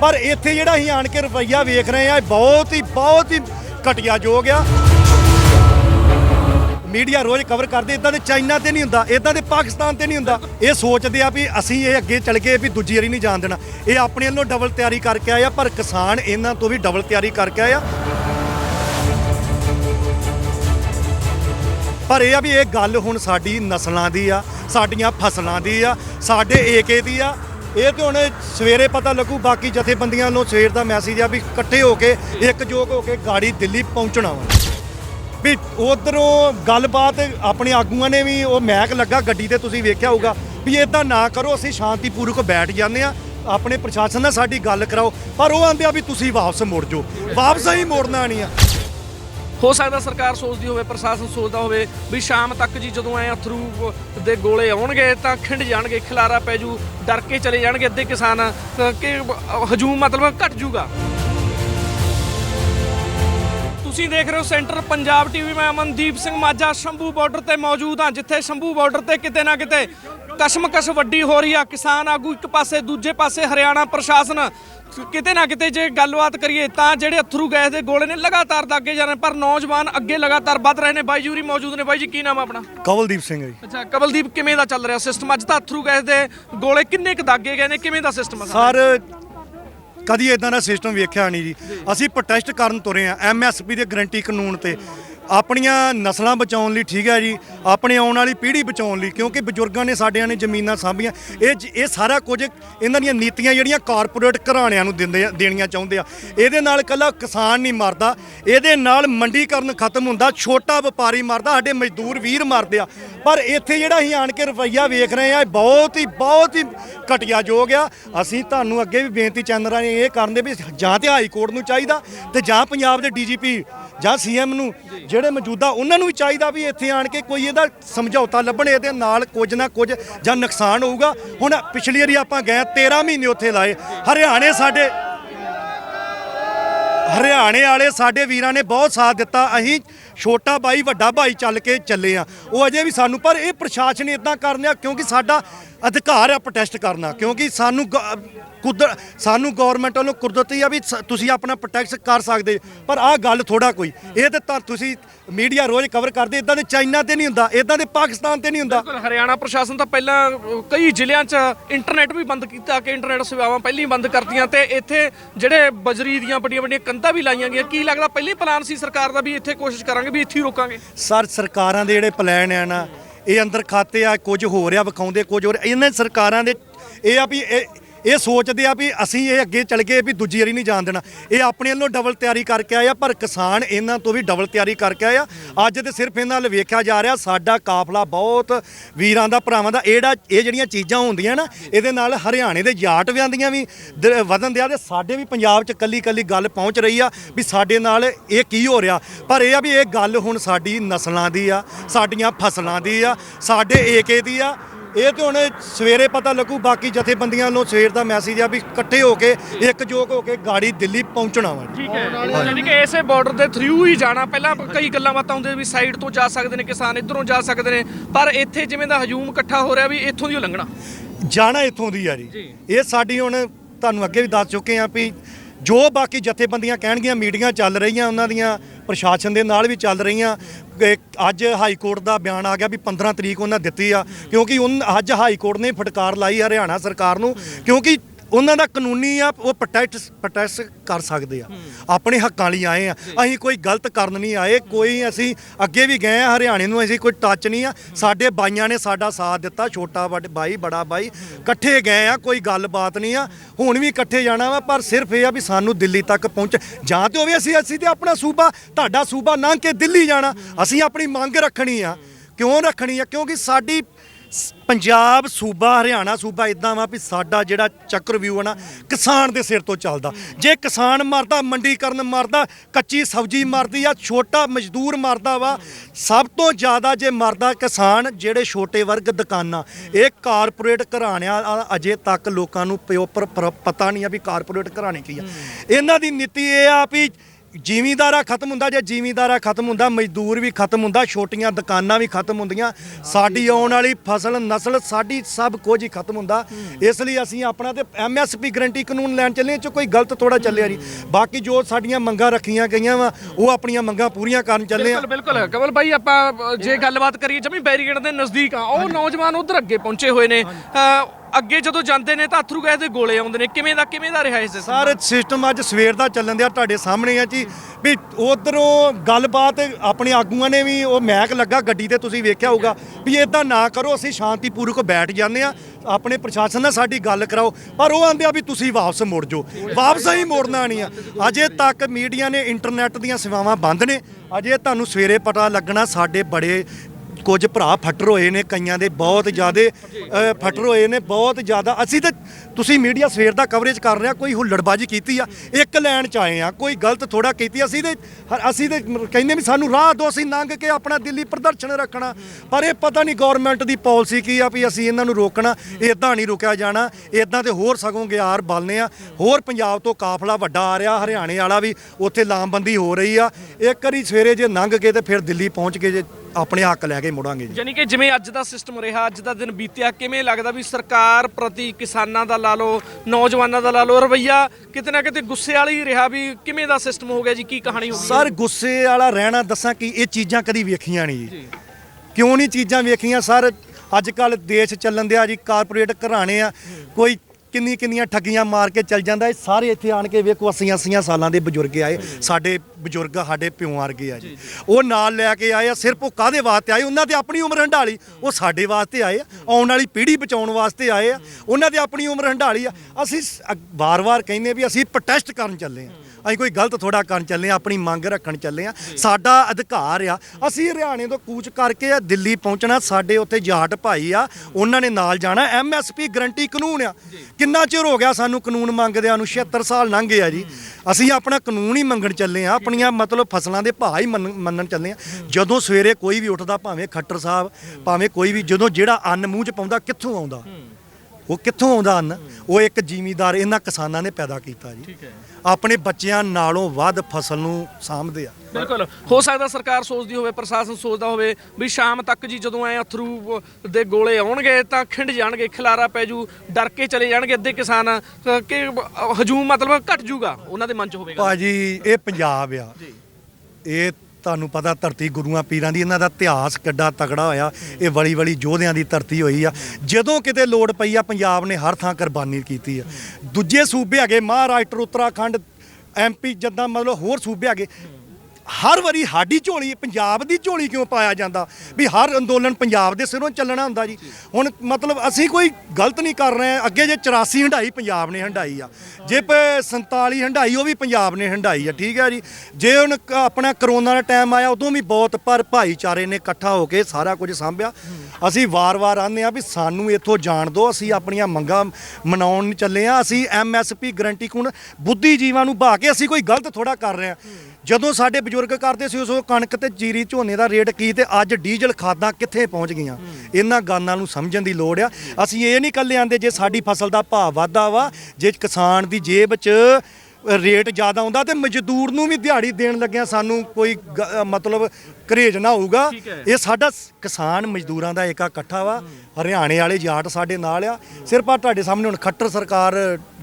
ਪਰ ਇੱਥੇ ਜਿਹੜਾ ਅਸੀਂ ਆਣ ਕੇ ਰਵੱਈਆ ਵੇਖ ਰਹੇ ਆ ਇਹ ਬਹੁਤ ਹੀ ਬਹੁਤ ਹੀ ਘਟੀਆ ਯੋਗ ਆ। ਮੀਡੀਆ ਰੋਜ਼ ਕਵਰ ਕਰਦੇ ਇਦਾਂ ਦੇ ਚਾਈਨਾ ਤੇ ਨਹੀਂ ਹੁੰਦਾ ਇਦਾਂ ਦੇ ਪਾਕਿਸਤਾਨ ਤੇ ਨਹੀਂ ਹੁੰਦਾ। ਇਹ ਸੋਚਦੇ ਆ ਵੀ ਅਸੀਂ ਇਹ ਅੱਗੇ ਚੱਲ ਕੇ ਵੀ ਦੂਜੀ ਵਾਰੀ ਨਹੀਂ ਜਾਣ ਦੇਣਾ। ਇਹ ਆਪਣੇ ਵੱਲੋਂ ਡਬਲ ਤਿਆਰੀ ਕਰਕੇ ਆਏ ਆ, ਪਰ ਕਿਸਾਨ ਇਹਨਾਂ ਤੋਂ ਵੀ ਡਬਲ ਤਿਆਰੀ ਕਰਕੇ ਆਏ ਆ। ਪਰ ਇਹ ਆ ਵੀ ਇਹ ਗੱਲ ਹੁਣ ਸਾਡੀ ਨਸਲਾਂ ਦੀ ਆ, ਸਾਡੀਆਂ ਫਸਲਾਂ ਦੀ ਆ, ਸਾਡੇ ਏਕੇ ਦੀ ਆ। ਇਹ ਤੇ ਹੁਣ ਸਵੇਰੇ ਪਤਾ ਲੱਗੂ, ਬਾਕੀ ਜਥੇਬੰਦੀਆਂ ਨੂੰ ਸਵੇਰ ਦਾ ਮੈਸੇਜ ਆ ਵੀ ਇਕੱਠੇ ਹੋ ਕੇ ਇੱਕਜੋਗ ਹੋ ਕੇ ਗਾੜੀ ਦਿੱਲੀ ਪਹੁੰਚਣਾ ਵਾ। ਵੀ ਉਧਰੋਂ ਗੱਲਬਾਤ ਆਪਣੇ ਆਗੂਆਂ ਨੇ ਵੀ, ਉਹ ਮਹਿਕ ਲੱਗਾ, ਗੱਡੀ ਤੇ ਤੁਸੀਂ ਵੇਖਿਆ ਹੋਊਗਾ, ਵੀ ਇਦਾਂ ਨਾ ਕਰੋ, ਅਸੀਂ ਸ਼ਾਂਤੀਪੂਰਵਕ ਬੈਠ ਜਾਂਦੇ ਆ। ਆਪਣੇ ਪ੍ਰਸ਼ਾਸਨ ਨਾਲ ਸਾਡੀ ਗੱਲ ਕਰਾਓ। ਪਰ ਉਹ ਆਂਦੇ ਆ ਵੀ ਤੁਸੀਂ ਵਾਪਸ ਮੁੜ ਜਾਓ। ਵਾਪਸ ਹੀ ਮੋੜਨਾ ਨਹੀਂ ਆ। ਹੋ ਸਕਦਾ ਸਰਕਾਰ ਸੋਚਦੀ ਹੋਵੇ, ਪ੍ਰਸ਼ਾਸਨ ਸੋਚਦਾ ਹੋਵੇ ਵੀ ਸ਼ਾਮ ਤੱਕ ਜੀ ਜਦੋਂ ਐ ਅਥਰੂ ਦੇ ਗੋਲੇ ਆਉਣਗੇ ਤਾਂ ਖਿੰਡ ਜਾਣਗੇ, ਖਿਲਾਰਾ ਪੈ ਜੂ, ਡਰ ਕੇ ਚਲੇ ਜਾਣਗੇ ਅੱਧੇ ਕਿਸਾਨ ਕਿ ਹਜੂਮ ਮਤਲਬ ਘਟ ਜੂਗਾ। ਤੁਸੀਂ ਦੇਖ ਰਹੇ ਹੋ ਸੈਂਟਰ ਪੰਜਾਬ ਟੀਵੀ, ਮੈਂ ਅਮਨਦੀਪ ਸਿੰਘ ਮਾਝਾ, ਸ਼ੰਭੂ ਬਾਰਡਰ ਤੇ ਮੌਜੂਦ ਹਾਂ, ਜਿੱਥੇ ਸ਼ੰਭੂ ਬਾਰਡਰ ਤੇ ਕਿਤੇ ਨਾ ਕਿਤੇ ਕਸ਼ਮਕਸ਼ ਵੱਡੀ ਹੋ ਰਹੀ ਆ। ਕਿਸਾਨ ਆਗੂ ਇੱਕ ਪਾਸੇ ਦੂਜੇ ਪਾਸੇ ਹਰਿਆਣਾ ਪ੍ਰਸ਼ਾਸਨ। ਕਿਤੇ ਨਾ ਕਿਤੇ ਜੇ ਗੱਲਬਾਤ ਕਰੀਏ ਤਾਂ ਜਿਹੜੇ ਅਥਰੂ ਗੈਸ ਦੇ ਗੋਲੇ ਨੇ ਲਗਾਤਾਰ ਦਾਗੇ ਜਾ ਰਹੇ ਪਰ ਨੌਜਵਾਨ ਅੱਗੇ ਲਗਾਤਾਰ ਵੱਧ ਰਹੇ ਨੇ। ਬਾਈ ਜੂਰੀ ਮੌਜੂਦ ਨੇ। ਬਾਈ ਜੀ ਕੀ ਨਾਮ ਆਪਣਾ? ਕਵਲਦੀਪ ਸਿੰਘ ਜੀ। ਅੱਛਾ ਕਬਲਦੀਪ ਕਿਵੇਂ ਦਾ ਚੱਲ ਰਿਹਾ ਸਿਸਟਮ ਅੱਜ ਤਾਂ ਅਥਰੂ ਗੈਸ ਦੇ ਗੋਲੇ ਕਿੰਨੇ ਕ ਦਾਗੇ ਗਏ ਨੇ? ਕਿਵੇਂ ਦਾ ਸਿਸਟਮ ਆ ਸਰ? ਕਦੀ ਇਦਾਂ ਦਾ ਸਿਸਟਮ ਵੇਖਿਆ ਨਹੀਂ ਜੀ। ਅਸੀਂ ਪ੍ਰੋਟੈਸਟ ਕਰਨ ਤੁਰੇ ਆ ਐਮਐਸਪੀ ਦੇ ਗਰੰਟੀ ਕਾਨੂੰਨ ਤੇ। ਆਪਣੀਆਂ ਨਸਲਾਂ ਬਚਾਉਣ ਲਈ ਠੀਕ ਹੈ ਜੀ, ਆਪਣੇ ਆਉਣ ਵਾਲੀ ਪੀੜ੍ਹੀ ਬਚਾਉਣ ਲਈ, ਕਿਉਂਕਿ ਬਜ਼ੁਰਗਾਂ ਨੇ ਸਾਡਿਆਂ ਨੇ ਜ਼ਮੀਨਾਂ ਸਾਂਭੀਆਂ। ਇਹ ਜ- ਇਹ ਸਾਰਾ ਕੁਝ ਇਹਨਾਂ ਦੀਆਂ ਨੀਤੀਆਂ ਜਿਹੜੀਆਂ ਕਾਰਪੋਰੇਟ ਘਰਾਣਿਆਂ ਨੂੰ ਦਿੰਦੇ ਆ, ਦੇਣੀਆਂ ਚਾਹੁੰਦੇ ਆ। ਇਹਦੇ ਨਾਲ ਇਕੱਲਾ ਕਿਸਾਨ ਨਹੀਂ ਮਰਦਾ, ਇਹਦੇ ਨਾਲ ਮੰਡੀਕਰਨ ਖਤਮ ਹੁੰਦਾ, ਛੋਟਾ ਵਪਾਰੀ ਮਰਦਾ, ਸਾਡੇ ਮਜ਼ਦੂਰ ਵੀਰ ਮਰਦੇ ਆ। ਪਰ ਇੱਥੇ ਜਿਹੜਾ ਅਸੀਂ ਆਣ ਕੇ ਰਵੱਈਆ ਵੇਖ ਰਹੇ ਆ, ਇਹ ਬਹੁਤ ਹੀ ਬਹੁਤ ਹੀ ਘਟੀਆ ਯੋਗ ਆ। ਅਸੀਂ ਤੁਹਾਨੂੰ ਅੱਗੇ ਵੀ ਬੇਨਤੀ ਚੈਨਲ ਰਾਹੀਂ ਇਹ ਕਰਨ ਦੇ ਵੀ ਜਾਂ ਤੇ ਹਾਈ ਕੋਰਟ ਨੂੰ ਚਾਹੀਦਾ ਤੇ ਜਾਂ ਪੰਜਾਬ ਦੇ ਡੀਜੀਪੀ ਜਾਂ ਸੀਐਮ ਨੂੰ, ਜਿਹੜੇ ਮੌਜੂਦਾ ਉਹਨਾਂ ਨੂੰ ਵੀ ਚਾਹੀਦਾ ਵੀ ਇੱਥੇ ਆਣ ਕੇ ਕੋਈ ਇਹਦਾ ਸਮਝੌਤਾ ਲੱਭਣ, ਇਹਦੇ ਨਾਲ ਕੁਝ ਨਾ ਕੁਝ ਜਾਂ ਨੁਕਸਾਨ ਹੋਊਗਾ। ਹੁਣ ਪਿਛਲੀ ਵਾਰੀ ਆਪਾਂ ਗਏ 13 ਮਹੀਨੇ ਉੱਥੇ ਲਾਏ। ਹਰਿਆਣੇ ਸਾਡੇ, ਹਰਿਆਣੇ ਵਾਲੇ ਸਾਡੇ ਵੀਰਾਂ ਨੇ ਬਹੁਤ ਸਾਥ ਦਿੱਤਾ। ਅਸੀਂ ਛੋਟਾ ਭਾਈ, ਵੱਡਾ ਭਾਈ ਚੱਲ ਕੇ ਚੱਲੇ ਆ। ਉਹ ਅਜੇ ਵੀ ਸਾਨੂੰ, ਪਰ ਇਹ ਪ੍ਰਸ਼ਾਸਨ ਇਦਾਂ ਕਰਨਿਆ ਕਿਉਂਕਿ ਸਾਡਾ ਅਧਿਕਾਰ ਆ ਪ੍ਰੋਟੈਸਟ ਕਰਨਾ ਕਿਉਂਕਿ ਸਾਨੂੰ ਕੁਦਰ ਸਾਨੂੰ ਗਵਰਨਮੈਂਟ ਵੱਲੋਂ ਕੁਦਰਤੀ ਆ ਵੀ ਤੁਸੀਂ ਆਪਣਾ ਪ੍ਰੋਟੈਕਟ ਕਰ ਸਕਦੇ ਪਰ ਆਹ ਗੱਲ ਥੋੜਾ ਕੋਈ ਇਹ ਤੇ ਤੁਸੀਂ ਮੀਡੀਆ ਰੋਜ਼ ਕਵਰ ਕਰਦੇ ਇਦਾਂ ਦੇ ਚਾਈਨਾ ਤੇ ਨਹੀਂ ਹੁੰਦਾ ਇਦਾਂ ਦੇ ਪਾਕਿਸਤਾਨ ਤੇ ਨਹੀਂ ਹੁੰਦਾ। ਹਰਿਆਣਾ ਪ੍ਰਸ਼ਾਸਨ ਤਾਂ ਪਹਿਲਾਂ ਕਈ ਜ਼ਿਲ੍ਹਿਆਂ 'ਚ ਇੰਟਰਨੈਟ ਵੀ ਬੰਦ ਕੀਤਾ ਕਿ ਇੰਟਰਨੈਟ ਸੇਵਾਵਾਂ ਪਹਿਲਾਂ ਹੀ ਬੰਦ ਕਰਤੀਆਂ ਤੇ ਇੱਥੇ ਜਿਹੜੇ ਬਜਰੀ ਦੀਆਂ ਵੱਡੀਆਂ ਵੱਡੀਆਂ ਕੰਧਾਂ ਵੀ ਲਾਈਆਂ ਗਈਆਂ ਕੀ ਲੱਗਦਾ ਪਹਿਲਾਂ ਪਲਾਨ ਸੀ ਸਰਕਾਰ ਦਾ ਵੀ ਇੱਥੇ ਕੋਸ਼ਿਸ਼ ਕਰਾਂਗੇ ਵੀ ਇੱਥੇ ਹੀ ਰੋਕਾਂਗੇ? ਸਰ ਸਰਕਾਰਾਂ ਦੇ ਜਿਹੜੇ ਪਲਾਨ ਆ ਨਾ ਇਹ ਅੰਦਰ ਖਾਤੇ ਆ, ਕੁਝ ਹੋ ਰਿਹਾ, ਵਿਖਾਉਂਦੇ, ਕੁਝ ਹੋਰ ਇਹਨਾਂ ਸਰਕਾਰਾਂ ਦੇ ਇਹ ਆ ਵੀ ਇਹ ਸੋਚਦੇ ਆ ਵੀ ਅਸੀਂ ਇਹ ਅੱਗੇ ਚੱਲ ਗਏ ਵੀ ਦੂਜੀ ਵਾਰੀ ਨਹੀਂ ਜਾਣ ਦੇਣਾ। ਇਹ ਆਪਣੇ ਵੱਲੋਂ ਡਬਲ ਤਿਆਰੀ ਕਰਕੇ ਆਏ ਆ, ਪਰ ਕਿਸਾਨ ਇਹਨਾਂ ਤੋਂ ਵੀ ਡਬਲ ਤਿਆਰੀ ਕਰਕੇ ਆਏ ਆ। ਅੱਜ ਤੇ ਸਿਰਫ ਇਹਨਾਂ ਨਾਲ ਵੇਖਿਆ ਜਾ ਰਿਹਾ, ਸਾਡਾ ਕਾਫਲਾ ਬਹੁਤ ਵੀਰਾਂ ਦਾ, ਭਰਾਵਾਂ ਦਾ ਇਹੜਾ ਇਹ ਜਿਹੜੀਆਂ ਚੀਜ਼ਾਂ ਹੁੰਦੀਆਂ ਨਾ, ਇਹਦੇ ਨਾਲ ਹਰਿਆਣੇ ਦੇ ਜਾਟ ਵਿਆਂਦੀਆਂ ਵੀ, ਦ- ਵਧਣ ਦਿਆ ਤੇ ਸਾਡੇ ਵੀ ਪੰਜਾਬ 'ਚ ਕੱਲੀ ਕੱਲੀ ਗੱਲ ਪਹੁੰਚ ਰਹੀ ਆ ਵੀ ਸਾਡੇ ਨਾਲ ਇਹ ਕੀ ਹੋ ਰਿਹਾ। ਪਰ ਇਹ ਆ ਵੀ ਇਹ ਗੱਲ ਹੁਣ ਸਾਡੀ ਨਸਲਾਂ ਦੀ ਆ, ਸਾਡੀਆਂ ਫਸਲਾਂ ਦੀ ਆ, ਸਾਡੇ ਏਕੇ ਦੀ ਆ ਇਹ ਤੇ ਹੁਣ ਸਵੇਰੇ ਪਤਾ ਲੱਗੂ ਬਾਕੀ ਜਥੇਬੰਦੀਆਂ ਨੂੰ ਸਵੇਰ ਦਾ ਮੈਸੇਜ ਆ ਵੀ ਇਕੱਠੇ ਹੋ ਕੇ ਇੱਕਜੋਗ ਹੋ ਕੇ ਗਾੜੀ ਦਿੱਲੀ ਪਹੁੰਚਣਾ ਵਾ ਠੀਕ ਹੈ। ਯਾਨੀ ਕਿ ਇਸੇ ਬਾਰਡਰ ਦੇ ਥਰੂ ਹੀ ਜਾਣਾ। ਪਹਿਲਾਂ ਕਈ ਗੱਲਾਂ ਬਾਤਾਂ ਹੁੰਦੀਆਂ ਵੀ ਸਾਈਡ ਤੋਂ ਜਾ ਸਕਦੇ ਨੇ ਕਿਸਾਨ ਇਧਰੋਂ ਜਾ ਸਕਦੇ ਨੇ ਪਰ ਇੱਥੇ ਜਿਵੇਂ ਦਾ ਹਜੂਮ ਇਕੱਠਾ ਹੋ ਰਿਹਾ ਵੀ ਇੱਥੋਂ ਦੀ ਲੰਘਣਾ ਜਾਣਾ ਇੱਥੋਂ ਦੀ ਆ ਜੀ। ਜੀ। ਇਹ ਸਾਡੀ ਹੁਣ ਤੁਹਾਨੂੰ ਅੱਗੇ ਵੀ ਦੱਸ ਚੁੱਕੇ ਆ ਵੀ ਜੋ ਬਾਕੀ ਜਥੇਬੰਦੀਆਂ ਕਹਿਣਗੀਆਂ, ਮੀਟਿੰਗਾਂ ਚੱਲ ਰਹੀਆਂ ਉਹਨਾਂ ਦੀਆਂ, ਪ੍ਰਸ਼ਾਸਨ ਦੇ ਨਾਲ ਵੀ ਚੱਲ ਰਹੀਆਂ। ਅੱਜ ਹਾਈ ਕੋਰਟ ਦਾ ਬਿਆਨ ਆ ਗਿਆ ਵੀ 15 ਤਰੀਕ ਉਹਨਾਂ ਦਿੱਤੀ ਆ, ਕਿਉਂਕਿ ਉਨ, ਅੱਜ ਹਾਈ ਕੋਰਟ ਨੇ ਫਟਕਾਰ ਲਾਈ ਹਰਿਆਣਾ ਸਰਕਾਰ ਨੂੰ, ਕਿਉਂਕਿ ਉਹਨਾਂ ਦਾ ਕਾਨੂੰਨੀ ਆ ਉਹ ਪ੍ਰੋਟੈਕਟ ਪ੍ਰੋਟੈਸਟ ਕਰ ਸਕਦੇ ਆ। ਆਪਣੇ ਹੱਕਾਂ ਲਈ ਆਏ ਆ। ਅਸੀਂ ਕੋਈ ਗਲਤ ਕਰਨ ਨਹੀਂ ਆਏ ਕੋਈ ਅਸੀਂ ਅੱਗੇ ਵੀ ਗਏ ਆ ਹਰਿਆਣੇ ਨੂੰ ਅਸੀਂ ਕੋਈ ਟੱਚ ਨਹੀਂ ਆ। ਸਾਡੇ ਬਾਈਆਂ ਨੇ ਸਾਡਾ ਸਾਥ ਦਿੱਤਾ ਛੋਟਾ ਵੱਡ ਬਾਈ ਬੜਾ ਬਾਈ। ਇਕੱਠੇ ਗਏ ਆ ਕੋਈ ਗੱਲਬਾਤ ਨਹੀਂ ਆ। ਹੁਣ ਵੀ ਇਕੱਠੇ ਜਾਣਾ ਵਾ ਪਰ ਸਿਰਫ ਇਹ ਆ ਵੀ ਸਾਨੂੰ ਦਿੱਲੀ ਤੱਕ ਪਹੁੰਚ। ਜਾਂ ਤੇ ਹੋਵੇ ਅਸੀਂ ਅਸੀਂ ਤੇ ਆਪਣਾ ਸੂਬਾ ਤੁਹਾਡਾ ਸੂਬਾ ਲੰਘ ਕੇ ਦਿੱਲੀ ਜਾਣਾ। ਅਸੀਂ ਆਪਣੀ ਮੰਗ ਰੱਖਣੀ ਆ। ਕਿਉਂ ਰੱਖਣੀ ਆ? ਕਿਉਂਕਿ ਸਾਡੀ ਸ- ਪੰਜਾਬ ਸੂਬਾ, ਹਰਿਆਣਾ ਸੂਬਾ ਇਦਾਂ ਵਾ ਵੀ ਸਾਡਾ ਜਿਹੜਾ ਚੱਕਰ ਵਿਊ ਆ ਨਾ ਕਿਸਾਨ ਦੇ ਸਿਰ ਤੋਂ ਚੱਲਦਾ। ਜੇ ਕਿਸਾਨ ਮਰਦਾ ਮੰਡੀਕਰਨ ਮਰਦਾ, ਕੱਚੀ ਸਬਜ਼ੀ ਮਰਦੀ ਆ, ਛੋਟਾ ਮਜ਼ਦੂਰ ਮਰਦਾ ਵਾ, ਸਭ ਤੋਂ ਜ਼ਿਆਦਾ ਜੇ ਮਰਦਾ ਕਿਸਾਨ ਜਿਹੜੇ ਛੋਟੇ ਵਰਗ ਦੁਕਾਨਾਂ, ਇਹ ਕਾਰਪੋਰੇਟ ਘਰਾਣਿਆਂ ਆ ਅਜੇ ਤੱਕ ਲੋਕਾਂ ਨੂੰ ਪਿਓਪਰ ਪਤਾ ਨਹੀਂ ਆ ਵੀ ਕਾਰਪੋਰੇਟ ਘਰਾਣੇ ਕੀ ਆ। ਇਹਨਾਂ ਦੀ ਨੀਤੀ ਇਹ ਆ ਵੀ ਜ਼ਿਮੀਂਦਾਰਾ ਖਤਮ ਹੁੰਦਾ ਜੇ ਜ਼ਿਮੀਂਦਾਰਾ ਖਤਮ ਹੁੰਦਾ ਮਜ਼ਦੂਰ ਵੀ ਖਤਮ ਹੁੰਦਾ ਛੋਟੀਆਂ ਦੁਕਾਨਾਂ ਵੀ ਖਤਮ ਹੁੰਦੀਆਂ ਸਾਡੀ ਆਉਣ ਵਾਲੀ ਫਸਲ ਨਸਲ ਸਾਡੀ ਸਭ ਕੁਝ ਹੀ ਖਤਮ ਹੁੰਦਾ। ਇਸ ਲਈ ਅਸੀਂ ਆਪਣਾ ਤੇ ਐਮਐਸਪੀ ਗਰੰਟੀ ਕਾਨੂੰਨ ਲੈਣ ਚੱਲੇ ਹਾਂ, ਚ ਕੋਈ ਗਲਤ ਥੋੜਾ ਚੱਲਿਆ ਜੀ ਬਾਕੀ ਜੋ ਸਾਡੀਆਂ ਮੰਗਾਂ ਰੱਖੀਆਂ ਗਈਆਂ ਵਾ ਉਹ ਆਪਣੀਆਂ ਮੰਗਾਂ ਪੂਰੀਆਂ ਕਰਨ ਚੱਲੇ ਆ ਬਿਲਕੁਲ ਬਿਲਕੁਲ। ਕਮਲ ਭਾਈ ਆਪਾਂ ਜੇ ਗੱਲਬਾਤ ਕਰੀਏ ਜਮੀ ਬੈਰੀਗੇਡ ਦੇ ਨਜ਼ਦੀਕ ਆ ਉਹ ਨੌਜਵਾਨ ਉਧਰ ਅੱਗੇ ਪਹੁੰਚੇ ਹੋਏ ਨੇ। ਅੱਗੇ ਜਦੋਂ ਜਾਂਦੇ ਨੇ ਤਾਂ ਅਥਰੂ ਗੈਸ ਦੇ ਗੋਲੇ ਆਉਂਦੇ ਨੇ। ਕਿਵੇਂ ਦਾ ਕਿਵੇਂ ਦਾ ਰਿਹਾ ਇਸ system? ਸਾਰੇ ਸਿਸਟਮ ਅੱਜ ਸਵੇਰ ਦਾ ਚੱਲਣ ਦਿਆ ਤੁਹਾਡੇ ਸਾਹਮਣੇ ਆ ਜੀ। ਵੀ ਉਧਰੋਂ ਗੱਲਬਾਤ ਆਪਣੇ ਆਗੂਆਂ ਨੇ ਵੀ ਉਹ ਮੈਕ ਲੱਗਾ ਗੱਡੀ ਤੇ ਤੁਸੀਂ ਵੇਖਿਆ ਹੋਊਗਾ। ਵੀ ਇਦਾਂ ਨਾ ਕਰੋ ਅਸੀਂ ਸ਼ਾਂਤੀਪੂਰਵਕ ਬੈਠ ਜਾਂਦੇ ਆ। ਆਪਣੇ ਪ੍ਰਸ਼ਾਸਨ ਨਾਲ ਸਾਡੀ ਗੱਲ ਕਰਾਓ। ਪਰ ਉਹ ਆਂਦੇ ਆ ਵੀ ਤੁਸੀਂ ਵਾਪਸ ਮੁੜ ਜਾਓ। ਵਾਪਸ ਹੀ ਮੋੜਨਾ ਨਹੀਂ ਆ। ਅਜੇ ਤੱਕ ਮੀਡੀਆ ਨੇ ਇੰਟਰਨੈਟ ਦੀਆਂ ਸੇਵਾਵਾਂ ਬੰਦ ਨੇ। ਅਜੇ ਤੁਹਾਨੂੰ ਸਵੇਰੇ ਪਤਾ ਲੱਗਣਾ ਸਾਡੇ ਬੜੇ ਕੁਝ ਭਰਾ ਫੱਟਰ ਹੋਏ ਨੇ, ਕਈਆਂ ਦੇ ਬਹੁਤ ਜ਼ਿਆਦੇ ਫੱਟਰ ਹੋਏ ਨੇ, ਬਹੁਤ ਜ਼ਿਆਦਾ। ਅਸੀਂ ਤਾਂ, ਤੁਸੀਂ ਮੀਡੀਆ ਸਵੇਰ ਦਾ ਕਵਰੇਜ ਕਰ ਰਿਹਾ ਕੋਈ ਹੁੱਲੜਬਾਜੀ ਕੀਤੀ ਆ, ਇੱਕ ਲੈਣ ਚ ਆਏ ਆ, ਕੋਈ ਗਲਤ ਥੋੜਾ ਕੀਤੀ ਅਸੀਂ ਤੇ, ਹ- ਅਸੀਂ ਤੇ ਕਹਿੰਦੇ ਵੀ ਸਾਨੂੰ ਰਾਹ ਦੋ ਅਸੀਂ ਲੰਘ ਕੇ ਆਪਣਾ ਦਿੱਲੀ ਪ੍ਰਦਰਸ਼ਨ ਰੱਖਣਾ। ਪਰ ਇਹ ਪਤਾ ਨਹੀਂ ਗਵਰਨਮੈਂਟ ਦੀ ਪਾਲਿਸੀ ਕੀ ਆ, ਵੀ ਅਸੀਂ ਇਹਨਾਂ ਨੂੰ ਰੋਕਣਾ ਇਦਾਂ ਨਹੀਂ ਰੁਕਿਆ ਜਾਣਾ ਇਦਾਂ ਤੇ ਹੋਰ ਸਗੋਂ ਗਿਆਰ ਬਲਨੇ ਆ। ਹੋਰ ਪੰਜਾਬ ਤੋਂ ਕਾਫਲਾ ਵੱਡਾ ਆ ਰਿਹਾ, ਹਰਿਆਣੇ ਵਾਲਾ ਵੀ ਉੱਥੇ ਲਾਮਬੰਦੀ ਹੋ ਰਹੀ ਆ। ਇੱਕ ਵਾਰੀ ਸਵੇਰੇ ਜੇ ਲੰਘ ਕੇ ਤੇ ਫਿਰ ਦਿੱਲੀ ਪਹੁੰਚ ਕੇ ਜੇ। ਆਪਣੇ ਹੱਕ ਲੈ ਕੇ ਮੁੜਾਂਗੇ ਜੀ। ਯਾਨੀ ਕਿ ਜਿਵੇਂ ਅੱਜ ਦਾ ਸਿਸਟਮ ਰਿਹਾ ਅੱਜ ਦਾ ਦਿਨ ਬੀਤਿਆ ਕਿਵੇਂ ਲੱਗਦਾ ਵੀ ਸਰਕਾਰ ਪ੍ਰਤੀ ਕਿਸਾਨਾਂ ਦਾ ਲਾ ਲਓ ਨੌਜਵਾਨਾਂ ਦਾ ਲਾ ਲਓ ਰਵਈਆ ਕਿਤੇ ਨਾ ਕਿਤੇ ਗੁੱਸੇ ਵਾਲਾ ਹੀ ਰਿਹਾ ਵੀ ਕਿਵੇਂ ਦਾ ਸਿਸਟਮ ਹੋ ਗਿਆ ਜੀ ਕੀ ਕਹਾਣੀ ਹੋ ਗਈ ਸਰ ਗੁੱਸੇ ਵਾਲਾ ਰਹਿਣਾ ਦੱਸਾਂ ਕਿ ਇਹ ਚੀਜ਼ਾਂ ਕਦੀ ਵੇਖੀਆਂ ਨਹੀਂ ਜੀ। ਕਿਉਂ ਨਹੀਂ ਚੀਜ਼ਾਂ ਵੇਖੀਆਂ? ਸਰ ਅੱਜ ਕੱਲ ਦੇਸ਼ ਚੱਲਣ ਦਿਆ ਜੀ ਕਾਰਪੋਰੇਟ ਘਰਾਣੇ ਆ ਕੋਈ ਕਿੰਨੀ ਕਿੰਨੀਆਂ ਠੱਗੀਆਂ ਮਾਰ ਕੇ ਚੱਲ ਜਾਂਦਾ ਇਹ ਸਾਰੇ ਇੱਥੇ ਆਣ ਕੇ ਵੇਖੋ 80 80 ਸਾਲਾਂ ਦੇ ਬਜ਼ੁਰਗ ਆਏ ਸਾਡੇ ਬਜ਼ੁਰਗ ਸਾਡੇ ਪਿਓ ਵਰਗੇ ਆ ਜੀ। ਉਹ ਨਾਲ ਲੈ ਕੇ ਆਏ ਆ ਸਿਰਫ ਉਹ ਕਾਦੇ ਵਾਸਤੇ ਆਏ? ਉਹਨਾਂ ਦੀ ਆਪਣੀ ਉਮਰ ਹੰਡਾਲੀ। ਉਹ ਸਾਡੇ ਵਾਸਤੇ ਆਏ ਆ ਆਉਣ ਵਾਲੀ ਪੀੜ੍ਹੀ ਬਚਾਉਣ ਵਾਸਤੇ ਆਏ ਆ। ਉਹਨਾਂ ਦੀ ਆਪਣੀ ਉਮਰ ਹੰਡਾਲੀ ਆ। ਅਸੀਂ ਵਾਰ-ਵਾਰ ਕਹਿੰਦੇ ਵੀ ਅਸੀਂ ਪ੍ਰੋਟੈਸਟ ਕਰਨ ਚੱਲੇ ਆ। ਅਸੀਂ ਕੋਈ ਗਲਤ ਥੋੜਾ ਕਰਨ ਚੱਲੇ ਆ ਆਪਣੀ ਮੰਗ ਰੱਖਣ ਚੱਲੇ ਆ। ਸਾਡਾ ਅਧਿਕਾਰ ਆ। ਅਸੀਂ ਹਰਿਆਣੇ ਤੋਂ ਕੂਚ ਕਰਕੇ ਆ ਦਿੱਲੀ ਪਹੁੰਚਣਾ ਸਾਡੇ ਉੱਥੇ ਜਾਟ ਭਾਈ ਆ ਉਹਨਾਂ ਨੇ ਨਾਲ ਜਾਣਾ। ਐਮਐਸਪੀ ਗਰੰਟੀ ਕਾਨੂੰਨ ਆ। ਕਿੰਨਾ ਚਿਰ ਹੋ ਗਿਆ ਸਾਨੂੰ ਕਾਨੂੰਨ ਮੰਗਦਿਆਂ ਨੂੰ? 76 ਸਾਲ ਲੰਘ ਗਏ ਆ ਜੀ। ਅਸੀਂ ਆਪਣਾ ਕਾਨੂੰਨ ਹੀ ਮੰਗਣ ਚੱਲੇ ਆ ਆਪਣੀਆਂ ਮਤਲਬ ਫਸਲਾਂ ਦੇ ਭਾਅ ਹੀ ਮੰਨ- ਮੰਨਣ ਚੱਲੇ ਆ। ਜਦੋਂ ਸਵੇਰੇ ਕੋਈ ਵੀ ਉੱਠਦਾ, ਭਾਵੇਂ ਖੱਟਰ ਸਾਹਿਬ, ਭਾਵੇਂ ਕੋਈ ਵੀ, ਜਦੋਂ ਜਿਹੜਾ ਅੰਨ ਮੂੰਹ 'ਚ ਪਾਉਂਦਾ, ਕਿੱਥੋਂ ਆਉਂਦਾ? ਉਹ ਕਿੱਥੋਂ ਆਉਂਦਾ ਅੰਨ ਉਹ ਇੱਕ ਜ਼ਿਮੀਦਾਰ ਇਹਨਾਂ ਕਿਸਾਨਾਂ ਨੇ ਪੈਦਾ ਕੀਤਾ ਜੀ। ਠੀਕ ਹੈ। ਆਪਣੇ ਬੱਚਿਆਂ ਨਾਲੋਂ ਵੱਧ ਫਸਲ ਨੂੰ ਸਾਂਭਦੇ ਆ। ਬਿਲਕੁਲ। ਹੋ ਸਕਦਾ ਸਰਕਾਰ ਸੋਚਦੀ ਹੋਵੇ ਪ੍ਰਸ਼ਾਸਨ ਸੋਚਦਾ ਹੋਵੇ ਵੀ ਸ਼ਾਮ ਤੱਕ ਜੀ ਜਦੋਂ ਐ ਅਥਰੂ ਦੇ ਗੋਲੇ ਆਉਣਗੇ ਤਾਂ ਖਿੰਡ ਜਾਣਗੇ ਖਿਲਾਰਾ ਪੈ ਜੂ ਡਰ ਕੇ ਚਲੇ ਜਾਣਗੇ ਅੱਧੇ ਕਿਸਾਨ ਕਿ ਹਜੂਮ ਮਤਲਬ ਘਟ ਜੂਗਾ। ਉਹਨਾਂ ਦੇ ਮਨ 'ਚ ਹੋਵੇਗਾ। ਭਾਜੀ ਇਹ ਪੰਜਾਬ ਆ। ਜੀ। ਇਹ ਤੁਹਾਨੂੰ ਪਤਾ ਧਰਤੀ ਗੁਰੂਆਂ ਪੀਰਾਂ ਦੀ ਇਹਨਾਂ ਦਾ ਇਤਿਹਾਸ ਕਿੱਡਾ ਤਕੜਾ ਹੋਇਆ, ਇਹ ਵਲੀ ਵਲੀ ਯੋਧਿਆਂ ਦੀ ਧਰਤੀ ਹੋਈ ਆ। ਜਦੋਂ ਕਿਤੇ ਲੋੜ ਪਈ ਆ, ਪੰਜਾਬ ਨੇ ਹਰ ਥਾਂ ਕੁਰਬਾਨੀ ਕੀਤੀ ਆ। ਦੂਜੇ ਸੂਬੇ ਹੈਗੇ ਮਹਾਰਾਸ਼ਟਰ, ਉੱਤਰਾਖੰਡ ਐਮਪੀ ਜਦਾਂ ਮਤਲਬ ਹੋਰ ਸੂਬੇ ਹੈਗੇ ਹਰ ਵਾਰੀ ਸਾਡੀ ਝੋਲੀ, ਪੰਜਾਬ ਦੀ ਝੋਲੀ ਕਿਉਂ ਪਾਇਆ ਜਾਂਦਾ? ਵੀ ਹਰ ਅੰਦੋਲਨ ਪੰਜਾਬ ਦੇ ਸਿਰੋਂ ਚੱਲਣਾ ਹੁੰਦਾ ਜੀ। ਹੁਣ ਮਤਲਬ ਅਸੀਂ ਕੋਈ ਗਲਤ ਨਹੀਂ ਕਰ ਰਹੇ, ਅੱਗੇ ਜੇ 84 ਹੰਡਾਈ ਪੰਜਾਬ ਨੇ ਹੰਡਾਈ ਆ। ਜੇ ਪ- 47 ਹੰਡਾਈ, ਉਹ ਵੀ ਪੰਜਾਬ ਨੇ ਹੰਡਾਈ ਆ, ਠੀਕ ਹੈ ਜੀ। ਜੇ ਹੁਣ ਆਪਣਾ ਕਰੋਨਾ ਦਾ ਟਾਈਮ ਆਇਆ, ਉਦੋਂ ਵੀ ਬਹੁਤ ਪਰ ਭਾਈਚਾਰੇ ਨੇ ਇਕੱਠਾ ਹੋ ਕੇ ਸਾਰਾ ਕੁਝ ਸੰਭਿਆ। ਅਸੀਂ ਵਾਰ-ਵਾਰ ਆਉਂਦੇ ਆ ਵੀ ਸਾਨੂੰ ਇੱਥੋਂ ਜਾਣ ਦਿਓ, ਅਸੀਂ ਆਪਣੀਆਂ ਮੰਗਾਂ ਮਨਾਉਣ ਚੱਲੇ ਆ ਅਸੀਂ ਐਮਐਸਪੀ ਗਰੰਟੀ ਕੋਣ ਬੁੱਧੀਜੀਵਾਂ ਨੂੰ ਬਹਾ ਕੇ ਅਸੀਂ ਕੋਈ ਗਲਤ ਥੋੜਾ ਕਰ ਰਹੇ ਆ ਜਦੋਂ ਸਾਡੇ ਬਜ਼ੁਰਗ ਕਰਦੇ ਸੀ ਉਸ ਕਣਕ ਤੇ ਜੀਰੀ ਝੋਨੇ ਦਾ ਰੇਟ ਕੀ ਤੇ ਅੱਜ ਡੀਜ਼ਲ ਖਾਦਾਂ ਕਿੱਥੇ ਪਹੁੰਚ ਗਈਆਂ? ਇਹਨਾਂ ਗਾਨਾਂ ਨੂੰ ਸਮਝਣ ਦੀ ਲੋੜ ਆ। ਅਸੀਂ ਇਹ ਨਹੀਂ ਕੱਲੇ ਆਂਦੇ ਜੇ ਸਾਡੀ ਫਸਲ ਦਾ ਭਾਅ ਵਾਧਾ ਵਾ ਜੇ ਕਿਸਾਨ ਦੀ ਜੇਬ 'ਚ ਰੇਟ ਜ਼ਿਆਦਾ ਆਉਂਦਾ ਤੇ ਮਜ਼ਦੂਰ ਨੂੰ ਵੀ ਦਿਹਾੜੀ ਦੇਣ ਲੱਗਿਆ ਸਾਨੂੰ ਕੋਈ ਗ- ਅ, ਮਤਲਬ ਘਰੇਜ ਨਾ ਹੋਊਗਾ। ਇਹ ਸਾਡਾ ਕਿਸਾਨ ਮਜ਼ਦੂਰਾਂ ਦਾ ਏਕਾ ਇਕੱਠਾ ਵਾ ਹਰਿਆਣੇ ਵਾਲੇ ਜਾਟ ਸਾਡੇ ਨਾਲ ਆ। ਸਿਰਫ ਆ ਤੁਹਾਡੇ ਸਾਹਮਣੇ ਹੁਣ ਖੱਟਰ ਸਰਕਾਰ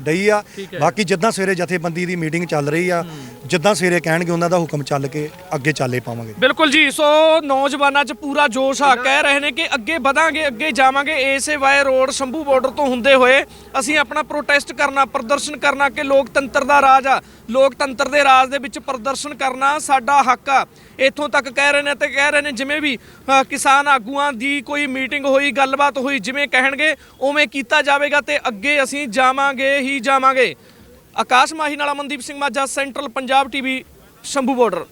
ਡਈ ਆ। ਬਾਕੀ ਜਿੱਦਾਂ ਸਵੇਰੇ ਜਥੇਬੰਦੀ ਦੀ ਮੀਟਿੰਗ ਚੱਲ ਰਹੀ ਆ ਜਿੱਦਾਂ ਸਵੇਰੇ ਕਹਿਣਗੇ ਉਹਨਾਂ ਦਾ ਹੁਕਮ ਚੱਲ ਕੇ ਅੱਗੇ ਚਾਲੇ ਪਾਵਾਂਗੇ। ਬਿਲਕੁਲ ਜੀ ਸੋ ਨੌਜਵਾਨਾਂ 'ਚ ਪੂਰਾ ਜੋਸ਼ ਆ ਕਹਿ ਰਹੇ ਨੇ ਕਿ ਅੱਗੇ ਵਧਾਂਗੇ ਅੱਗੇ ਜਾਵਾਂਗੇ ਏਸੇ ਵਾਏ ਰੋਡ ਸ਼ੰਭੂ ਬਾਰਡਰ ਤੋਂ ਹੁੰਦੇ ਹੋਏ ਅਸੀਂ ਆਪਣਾ ਪ੍ਰੋਟੈਸਟ ਕਰਨਾ ਪ੍ਰਦਰਸ਼ਨ ਕਰਨਾ ਕਿ ਲੋਕਤੰਤਰ ਦਾ ਰਾਜ ਆ। ਲੋਕਤੰਤਰ ਦੇ ਰਾਜ ਦੇ ਵਿੱਚ ਪ੍ਰਦਰਸ਼ਨ ਕਰਨਾ ਸਾਡਾ ਹੱਕ ਆ। ਇੱਥੋਂ ਤੱਕ ਕਹਿ ਰਹੇ ਨੇ ਤੇ ਕਹਿ ਰਹੇ ਨੇ ਜਿਵੇਂ ਵੀ ਅ, ਕਿਸਾਨ ਆਗੂਆਂ ਦੀ ਕੋਈ ਮੀਟਿੰਗ ਹੋਈ, ਗੱਲਬਾਤ ਹੋਈ, ਜਿਵੇਂ ਕਹਿਣਗੇ, ਉਵੇਂ ਕੀਤਾ ਜਾਵੇਗਾ ਤੇ ਅੱਗੇ ਅਸੀਂ ਜਾਵਾਂਗੇ, ਹੀ ਜਾਵਾਂਗੇ। ਆਕਾਸ਼ ਮਾਹੀ ਨਾਲ Amandeep Singh Majha, central Punjab TV, Shambhu border